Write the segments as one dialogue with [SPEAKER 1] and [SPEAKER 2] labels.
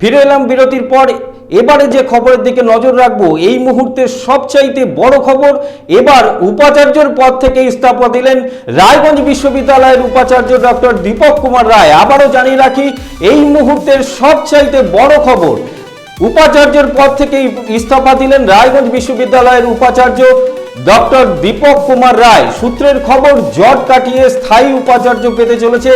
[SPEAKER 1] ফিরে এলাম বিরতির পর। এবারে যে খবরের দিকে নজর রাখব, এই মুহূর্তের সবচাইতে বড় খবর, এবার উপাচার্যর পদ থেকে ইস্তফা দিলেন রায়গঞ্জ বিশ্ববিদ্যালয়ের উপাচার্য ডক্টর দীপক কুমার রায়। আবারও জানিয়ে রাখি, এই মুহূর্তের সবচাইতে বড় খবর, উপাচার্যের পদ থেকে ইস্তফা দিলেন রায়গঞ্জ বিশ্ববিদ্যালয়ের উপাচার্য ডক্টর দীপক কুমার রায় সূত্রের খবর জট কাটিয়ে স্থায়ী উপাচার্য পেতে চলেছে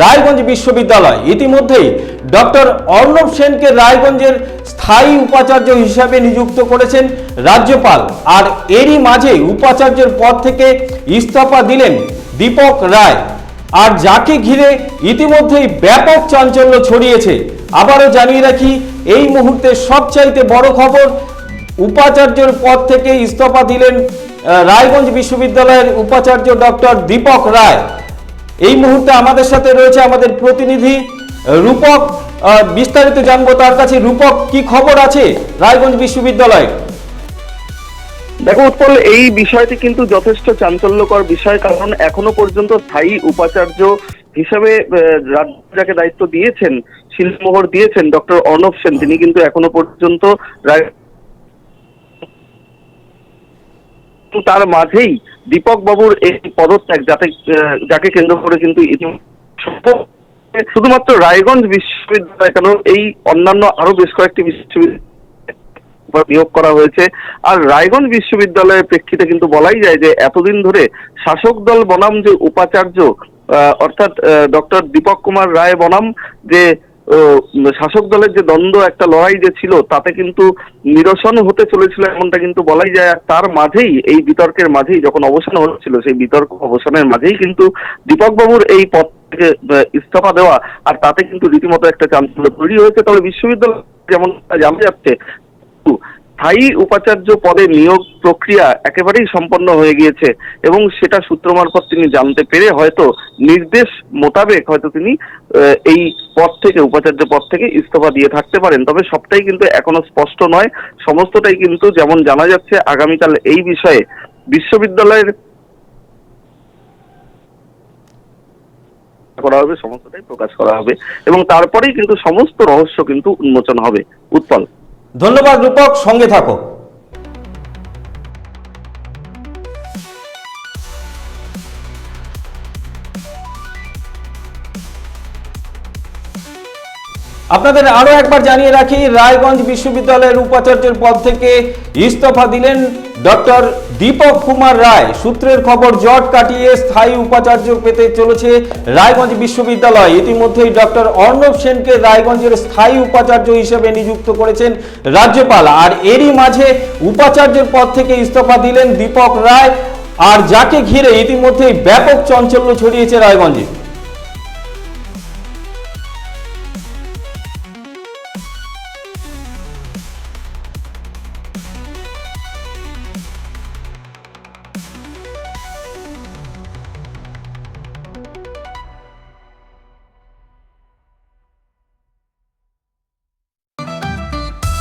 [SPEAKER 1] রায়গঞ্জ বিশ্ববিদ্যালয়। ইতিমধ্যেই ডক্টর অর্ণব সেনকে রায়গঞ্জের স্থায়ী উপাচার্য হিসাবে নিযুক্ত করেছেন রাজ্যপাল। আর এরই মাঝে উপাচার্যের পদ থেকে ইস্তফা দিলেন দীপক রায়। আর যাকে ঘিরে ইতিমধ্যেই ব্যাপক চাঞ্চল্য ছড়িয়েছে। আবারও জানিয়ে রাখি, এই মুহূর্তে সবচাইতে বড় খবর উপাচার্যের পদ থেকে ইস্তফা দিলেন রায়গঞ্জ বিশ্ববিদ্যালয়ের উপাচার্য ডক্টর দীপক রায়। এই মুহূর্তে আমাদের সাথে রয়েছে আমাদের প্রতিনিধি রূপক বিস্তারিত জানব তার কাছে। রূপক কি খবর আছে রায়গঞ্জ বিশ্ববিদ্যালয়ে?
[SPEAKER 2] দেখো উৎপল এই বিষয়টি কিন্তু যথেষ্ট চাঞ্চল্যকর বিষয় কারণ এখনও পর্যন্ত স্থায়ী উপাচার্য হিসেবে আহ, রাজ্য যাকে দায়িত্ব দিয়েছেন শিলমোহর দিয়েছেন ডক্টর অর্ণব সেন। তিনি কিন্তু এখনও পর্যন্ত রায়- কিন্তু তার মাঝেই দীপক বাবুর এই পদত্যাগ যাতে, যাকে কেন্দ্র করে কিন্তু শুধুমাত্র রায়গঞ্জ বিশ্ববিদ্যালয় কেন এই অন্যান্য আরও বেশ কয়েকটি বিশ্ববিদ্যালয় নিয়োগ করা হয়েছে। আর রায়গঞ্জ বিশ্ববিদ্যালয়ের প্রেক্ষিতে কিন্তু বলাই যায় যে এতদিন ধরে শাসক দল বনাম যে উপাচার্য অর্থাৎ ডক্টর দীপক কুমার রায় বনাম যে শাসক দলের যে দ্বন্দ্ব, একটা লড়াই যে ছিল, তাতে কিন্তু নিরসন হতে চলেছিল এমনটা কিন্তু বলাই যায়। আর তার মাঝেই, এই বিতর্কের মাঝেই যখন অবসান হচ্ছিল, সেই বিতর্ক অবসানের মাঝেই কিন্তু দীপক বাবুর এই পদ থেকে ইস্তফা দেওয়া, আর তাতে কিন্তু রীতিমতো একটা চাঞ্চল্য তৈরি হয়েছে। তবে বিশ্ববিদ্যালয় যেমন জানা যাচ্ছে স্থায়ী উপাচার্য পদে নিয়োগ প্রক্রিয়া একেবারেই সম্পন্ন হয়ে গিয়েছে এবং সেটা সূত্র মারফত তিনি জানতে পেরে হয়তো নির্দেশ মোতাবেক হয়তো তিনি এই পদ থেকে, উপাচার্য পদ থেকে ইস্তফা দিয়ে থাকতে পারেন। তবে সবটাই কিন্তু এখনও স্পষ্ট নয়। সমস্তটাই কিন্তু যেমন জানা যাচ্ছে, আগামীকাল এই বিষয়ে বিশ্ববিদ্যালয়ের করা হবে, সমস্তটাই প্রকাশ করা হবে এবং তারপরেই কিন্তু সমস্ত রহস্য কিন্তু উন্মোচন হবে। উৎপল।
[SPEAKER 1] ধন্যবাদ রূপক সঙ্গে থাকো। আপনাদের আরও একবার জানিয়ে রাখি, রায়গঞ্জ বিশ্ববিদ্যালয়ের উপাচার্যের পদ থেকে ইস্তফা দিলেন ডক্টর দীপক কুমার রায়। সূত্রের খবর, জট কাটিয়ে স্থায়ী উপাচার্য পেতে চলেছে রায়গঞ্জ বিশ্ববিদ্যালয়। ইতিমধ্যেই ডক্টর অর্ণব সেনকে রায়গঞ্জের স্থায়ী উপাচার্য হিসেবে নিযুক্ত করেছেন রাজ্যপাল। আর এরই মাঝে উপাচার্যের পদ থেকে ইস্তফা দিলেন দীপক রায়। আর যাকে ঘিরে ইতিমধ্যেই ব্যাপক চাঞ্চল্য ছড়িয়েছে রায়গঞ্জে।